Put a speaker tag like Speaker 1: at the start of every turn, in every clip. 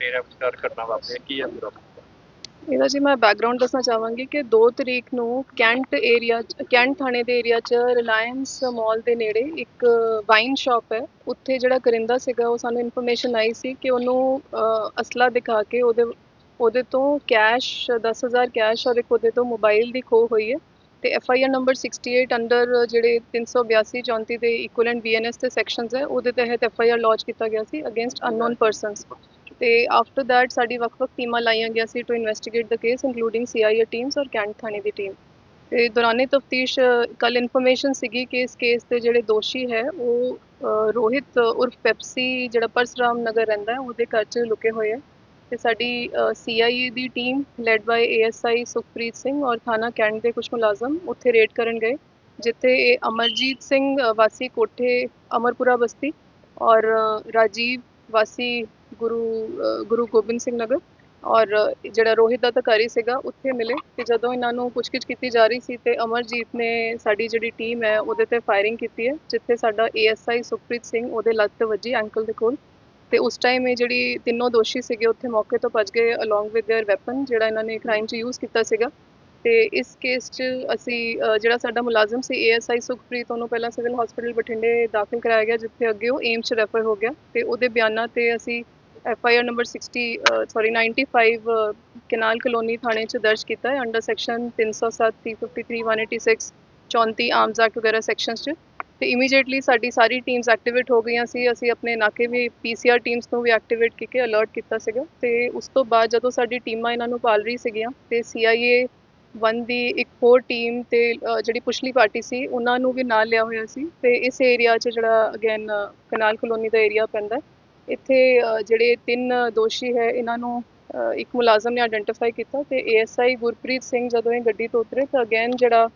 Speaker 1: ਲੁਟੇਰਾ ਵਿਚਕਾਰ ਘਟਨਾ ਵਾਪਰੀ ਹੈ। ਕੀ ਹੈ ਪੂਰਾ
Speaker 2: ਇਹਦਾ ਜੀ ਮੈਂ ਬੈਕਗ੍ਰਾਉਂਡ ਦੱਸਣਾ ਚਾਹਾਂਗੀ ਕਿ 2 ਤਰੀਕ ਨੂੰ ਕੈਂਟ ਏਰੀਆ ਕੈਂਟ ਥਾਣੇ ਦੇ ਏਰੀਆ 'ਚ ਰਿਲਾਇੰਸ ਮਾਲ ਦੇ ਨੇੜੇ ਇੱਕ ਵਾਈਨ ਸ਼ਾਪ ਹੈ। ਉੱਥੇ ਜਿਹੜਾ ਕਰਿੰਦਾ ਸੀਗਾ ਉਹ ਸਾਨੂੰ ਇਨਫੋਰਮੇਸ਼ਨ ਆਈ ਸੀ ਕਿ ਉਹਨੂੰ ਅ, ਅਸਲਾ ਦਿਖਾ ਕੇ ਉਹਦੇ ਉਹਦੇ ਤੋਂ ਕੈਸ਼ 10000 ਕੈਸ਼ ਔਰ ਇੱਕ ਉਹਦੇ ਤੋਂ ਮੋਬਾਈਲ ਦੀ ਖੋਹ ਹੋਈ ਹੈ। ਤੇ F I R number 68 under ਜਿਹੜੇ 382 34 ਦੇ ਇਕੁਇਵਲੈਂਟ ਬੀਐਨਐਸ ਦੇ ਸੈਕਸ਼ਨਸ ਹੈ ਉਹਦੇ ਤਹਿਤ ਐਫ ਆਈ ਆਰ ਲੌਂਚ ਕੀਤਾ ਗਿਆ ਸੀ ਅਗੇਂਸਟ ਅਨਨੋਨ ਪਰਸਨਸ ਤੇ ਆਫਟਰ ਦੈਟ ਸਾਡੀ ਵੱਖ-ਵੱਖ ਟੀਮਾਂ ਲਾਈਆਂ ਗਿਆ ਸੀ to investigate the case including CIA teams ਔਰ ਕੈਂਟ ਥਾਣੇ ਦੀ ਟੀਮ ਤੇ ਦੌਰਾਨੇ ਤਫਤੀਸ਼ ਕੱਲ ਇਨਫੋਰਮੇਸ਼ਨ ਸੀਗੀ ਕਿ ਇਸ ਕੇਸ ਦੇ ਜਿਹੜੇ ਦੋਸ਼ੀ ਹੈ, ਉਹ ਰੋਹਿਤ ਉਰਫ ਪੈਪਸੀ ਜਿਹੜਾ ਪਰਸਰਾਮ ਨਗਰ ਰਹਿੰਦਾ ਹੈ, ਉਹਦੇ ਘਰ 'ਚ ਲੁਕੇ ਹੋਏ ਹੈ। ਤੇ ਸਾਡੀ CIA the team led by ASI Sukhpreet Singh ਔਰ ਥਾਣਾ ਕੈਂਟ ਦੇ ਕੁਝ ਮੁਲਾਜ਼ਮ ਉੱਥੇ ਰੇਡ ਕਰਨ ਗਏ, ਜਿੱਥੇ ਇਹ ਅਮਰਜੀਤ ਸਿੰਘ ਵਾਸੀ ਕੋਠੇ ਅਮਰਪੁਰਾ ਬਸਤੀ ਔਰ ਰਾਜੀਵ ਵਾਸੀ ਗੁਰੂ ਅ, ਗੁਰੂ ਗੋਬਿੰਦ ਸਿੰਘ ਨਗਰ ਔਰ ਅ, ਜਿਹੜਾ ਰੋਹਿਤ ਦਾ ਅਧਿਕਾਰੀ ਸੀਗਾ ਉੱਥੇ ਮਿਲੇ ਤੇ ਜਦੋਂ ਇਹਨਾਂ ਨੂੰ ਪੁੱਛਗਿੱਛ ਕੀਤੀ ਜਾ ਰਹੀ ਸੀ ਤੇ ਅਮਰਜੀਤ ਨੇ ਸਾਡੀ ਜਿਹੜੀ ਟੀਮ ਹੈ ਉਹਦੇ ਤੇ ਫਾਇਰਿੰਗ ਕੀਤੀ ਹੈ ਜਿੱਥੇ ਸਾਡਾ ਏਐਸਆਈ ਸੁਖਪ੍ਰੀਤ ਸਿੰਘ ਉਹਦੇ ਲੱਤ ਤੇ ਵੱਜੀ ਐਂਕਲ ਦੇ ਕੋਲ ਤੇ ਉਸ ਟਾਈਮ ਇਹ ਜਿਹੜੀ ਤਿੰਨੋਂ ਦੋਸ਼ੀ ਸੀਗੇ ਉੱਥੇ ਮੌਕੇ ਤੋਂ ਭੱਜ ਗਏ ਅਲੋਂਗ ਵਿਦ देयर ਵੈਪਨ ਜਿਹੜਾ ਇਹਨਾਂ ਨੇ ਕ੍ਰਾਈਮ 'ਚ ਯੂਜ਼ ਕੀਤਾ ਸੀਗਾ ਤੇ ਇਸ ਕੇਸ 'ਚ ਅਸੀਂ ਅ, ਜਿਹੜਾ ਸਾਡਾ ਮੁਲਾਜ਼ਮ ਸੀ ਏਐਸਆਈ ਸੁਖਪ੍ਰੀਤ ਉਹਨੂੰ ਪਹਿਲਾਂ ਸਿਵਲ ਹਸਪੀਟਲ ਬਠਿੰਡੇ ਦਾਖਲ ਕਰਾਇਆ ਗਿਆ ਜਿੱਥੇ ਅੱਗੇ ਉਹ ਏਮਸ 'ਚ ਰੈਫਰ ਹੋ ਗਿਆ ਤੇ ਉਹਦੇ ਬਿਆਨਾਂ ਤੇ ਅਸੀਂ F I R number 60 sorry 95 uh, canal colony ਥਾਣੇ 'ਚ ਦਰਜ ਕੀਤਾ ਹੈ ਅੰਡਰ ਸੈਕਸ਼ਨ 307 353 186 34 ਆਰਮਸ ਐਕਟ ਵਗੈਰਾ ਸੈਕਸ਼ਨਸ 'ਚ ਤੇ ਇਮੀਡੀਏਟਲੀ ਸਾਡੀ ਸਾਰੀ ਟੀਮਸ ਐਕਟੀਵੇਟ ਹੋ ਗਈਆਂ ਸੀ ਅਸੀਂ ਆਪਣੇ ਨਾਕੇ ਵੀ ਪੀਸੀਆਰ ਟੀਮਸ ਨੂੰ ਵੀ ਐਕਟੀਵੇਟ ਕਰਕੇ ਅਲਰਟ ਕੀਤਾ ਸੀਗਾ ਤੇ ਉਸ ਤੋਂ ਬਾਅਦ ਜਦੋਂ ਸਾਡੀ ਟੀਮਾਂ ਇਹਨਾਂ ਨੂੰ ਪਾਲ ਰਹੀ ਸੀਗੀਆਂ ਤੇ ਸੀਆਈਏ ਵਨ ਦੀ ਇੱਕ ਹੋਰ ਟੀਮ ਤੇ ਜਿਹੜੀ ਪੁਛਲੀ ਪਾਰਟੀ ਸੀ ਉਹਨਾਂ ਨੂੰ ਵੀ ਨਾਲ ਲਿਆ ਹੋਇਆ ਸੀ ਤੇ ਇਸ ਏਰੀਆ 'ਚ ਜਿਹੜਾ ਅਗੇਨ ਕਨਾਲ ਕਲੋਨੀ ਦਾ ਏਰੀਆ ਪੈਂਦਾ ਇੱਥੇ ਜਿਹੜੇ ਤਿੰਨ ਦੋਸ਼ੀ ਹੈ, ਇਹਨਾਂ ਨੂੰ ਇੱਕ ਮੁਲਾਜ਼ਮ ਨੇ ਆਇਡੈਂਟੀਫਾਈ ਕੀਤਾ ਤੇ ਏਐਸਆਈ ਗੁਰਪ੍ਰੀਤ ਸਿੰਘ ਜਦੋਂ ਇਹ ਗੱਡੀ ਤੋਂ ਉਤਰੇ ਤਾਂ ਅਗੇਨ ਜਿਹੜਾ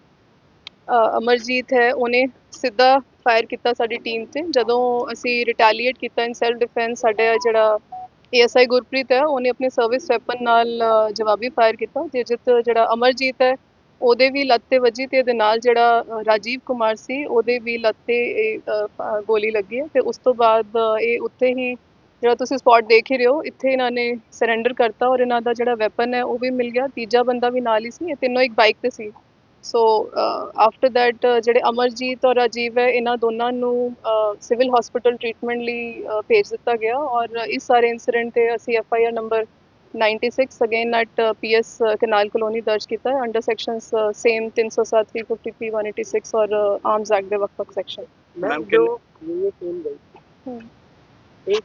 Speaker 2: ਅਮਰਜੀਤ ਹੈ, ਉਹਨੇ ਸਿੱਧਾ ਫਾਇਰ ਕੀਤਾ ਸਾਡੀ ਟੀਮ ਤੇ। ਜਦੋਂ ਅਸੀਂ ਰਿਟੈਲੀਏਟ ਕੀਤਾ ਇਨ ਸੈਲਫ ਡਿਫੈਂਸ ਸਾਡਾ ਜਿਹੜਾ ਏਐਸਆਈ ਗੁਰਪ੍ਰੀਤ ਹੈ, ਉਹਨੇ ਆਪਣੇ ਸਰਵਿਸ ਵੈਪਨ ਨਾਲ ਜਵਾਬੀ ਫਾਇਰ ਕੀਤਾ। ਤੇ ਜਿੱਤ ਜਿਹੜਾ ਅਮਰਜੀਤ ਹੈ ਉਹਦੇ ਵੀ ਲੱਤ ਤੇ ਵੱਜੀ ਤੇ ਇਹਦੇ ਨਾਲ ਜਿਹੜਾ ਰਾਜੀਵ ਕੁਮਾਰ ਸੀ ਉਹਦੇ ਵੀ ਲੱਤ ਤੇ ਇਹ, ਗੋਲੀ ਲੱਗੀ ਹੈ ਤੇ ਉਸ ਤੋਂ ਬਾਅਦ ਇਹ ਉੱਥੇ ਹੀ ਜਿਹੜਾ ਤੁਸੀਂ ਸਪੌਟ ਦੇਖ ਹੀ ਰਹੇ ਹੋ ਇੱਥੇ ਇਹਨਾਂ ਨੇ ਸਰੈਂਡਰ ਕਰਤਾ ਔਰ ਇਹਨਾਂ ਦਾ ਜਿਹੜਾ ਵੈਪਨ ਹੈ ਉਹ ਵੀ ਮਿਲ ਗਿਆ ਤੀਜਾ ਬੰਦਾ ਵੀ ਨਾਲ ਹੀ ਸੀ ਇਹ ਤਿੰਨੋਂ ਇੱਕ ਬਾਈਕ ਤੇ ਸੀ। ਸੋ ਆਫਟਰ ਦੈਟ ਜਿਹੜੇ ਅਮਰਜੀਤ ਔਰ ਰਾਜੀਵ ਹੈ ਇਹਨਾਂ ਦੋਨਾਂ ਨੂੰ ਸਿਵਲ ਹਸਪੀਟਲ ਟ੍ਰੀਟਮੈਂਟ ਲਈ ਭੇਜ ਦਿੱਤਾ ਗਿਆ ਔਰ ਇਸ ਸਾਰੇ ਇਨਸੀਡੈਂਟ ਤੇ ਅਸੀਂ F I R number 96 again at PS canal colony ਦਰਜ ਕੀਤਾ ਹੈ ਅੰਡਰ ਸੈਕਸ਼ਨਸ ਸੇਮ 307 353 186 ਔਰ ਆਰਮਸ ਐਕਟ ਦੇ ਵੱਖ ਵੱਖ ਸੈਕਸ਼ਨ
Speaker 1: ਮੈਮ
Speaker 3: ਜੋ ਇਹ ਸੇਮ ਗਈ ਇਹ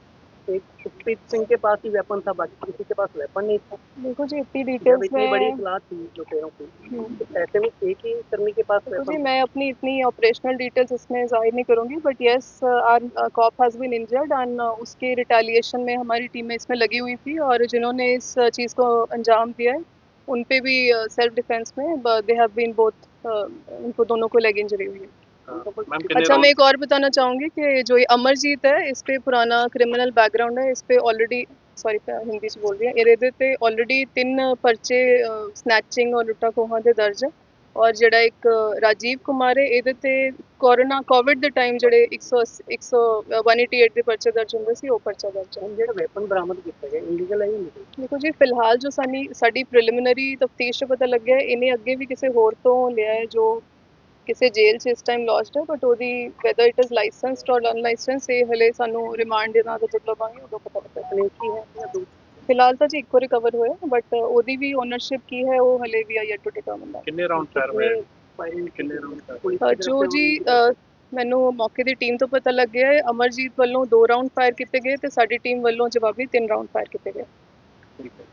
Speaker 3: एक सुखप्रीत सिंह के पास ही वेपन था बाकी किसी के पास वेपन नहीं था।
Speaker 2: देखो जी इतनी डिटेल्स
Speaker 3: इतनी बड़ी
Speaker 2: में
Speaker 3: इतलात थी जो पेड़ों की।
Speaker 2: हम्म।
Speaker 3: तो ऐसे में एक ही कर्मी के पास
Speaker 2: देखो जी मैं अपनी इतनी ऑपरेशनल डिटेल्स इसमें ज़ाहिर नहीं करूँगी but yes our cop has been injured and उसके रिटेलिएशन में हमारी टीमें इसमें लगी हुई थी और जिन्होंने इस चीज़ को अंजाम दिया है उन पे भी सेल्फ डिफेंस में दे हैव बीन बोथ उनको दोनों को लेग इंजरी हुई है। अच्छा
Speaker 1: round-
Speaker 2: मैं एक और बताना चाहूँगी कि जो ये अमरजीत है इस पे पुराना क्रिमिनल बैकग्राउंड है इस पे ऑलरेडी सॉरी हिंदी ਚ ਬੋਲ ਰਹੀ ਹਾਂ ਇਹਦੇ ਤੇ ਆਲਰੇਡੀ ਤਿੰਨ ਪਰਚੇ ਸਨੈਚਿੰਗ ਔਰ ਲੁੱਟਾ ਖੋਹਾਂ ਦੇ ਦਰਜ ਹੈ ਔਰ ਜਿਹੜਾ ਇੱਕ ਅ, ਰਾਜੀਵ ਕੁਮਾਰ ਹੈ ਇਹਦੇ ਤੇ ਕੋਰੋਨਾ ਕੋਵਿਡ ਦੇ ਟਾਈਮ ਜਿਹੜੇ 100 100 188 ਦੇ ਪਰਚੇ ਦਰਜ ਹੁੰਦੇ ਸੀ ਉਹ ਪਰਚਾ ਦਰਜ ਹੈ
Speaker 3: ਹੁਣ ਜਿਹੜਾ ਵੈਪਨ ਬਰਾਮਦ ਕੀਤਾ ਗਿਆ ਇਲੀਗਲ ਹੈ ਜਾਂ ਨਹੀਂ
Speaker 2: ਦੇਖੋ ਜੀ ਫਿਲਹਾਲ ਜੋ ਸਾਨੀ ਸਾਡੀ ਪ੍ਰੀਲਿਮਿਨਰੀ ਤਫਤੀਸ਼ 'ਚ ਪਤਾ ਲੱਗਿਆ ਹੈ, ਇਹਨੇ ਅੱਗੇ ਵੀ ਕਿਸੇ ਹੋਰ ਤੋਂ ਲਿਆ ਹੈ ਜੋ ਕਿਸੇ ਜੇਲ੍ਹ 'ਚ ਇਸ ਟਾਈਮ ਲੌਜਡ ਹੈ ਬਟ ਉਹਦੀ whether it is licensed or unlicensed ਇਹ ਹਲੇ ਸਾਨੂੰ ਰਿਮਾਂਡ ਦੇ ਨਾਲ ਜਦੋਂ ਲਵਾਂਗੇ ਉਦੋਂ ਪਤਾ ਲੱਗੇਗਾ
Speaker 3: ਕੀ ਹੈ ਜਾਂ ਦੂਜੀ
Speaker 2: ਫਿਲਹਾਲ ਤਾਂ ਜੀ ਇੱਕੋ ਰਿਕਵਰ ਹੋਇਆ ਬਟ ਉਹਦੀ ਵੀ ਓਨਰਸ਼ਿਪ ਕੀ ਹੈ ਉਹ ਹਲੇ ਵੀ ਆਈ ਟੂ ਡਿਟਰਮਨ
Speaker 1: ਕਿੰਨੇ ਰਾਉਂਡ ਫਾਇਰ ਹੋਏ? ਕਿੰਨੇ ਰਾਉਂਡ
Speaker 2: ਜੋ ਜੀ ਮੈਨੂੰ ਮੌਕੇ ਦੀ ਟੀਮ ਤੋਂ ਪਤਾ ਲੱਗਿਆ ਹੈ ਅਮਰਜੀਤ ਵੱਲੋਂ ਦੋ ਰਾਉਂਡ ਫਾਇਰ ਕੀਤੇ ਗਏ ਤੇ ਸਾਡੀ ਟੀਮ ਵੱਲੋਂ ਜਵਾਬੀ ਤਿੰਨ ਰਾਉਂਡ ਫਾਇਰ ਕੀਤੇ ਗਏ।
Speaker 1: ਠੀਕ ਹੈ।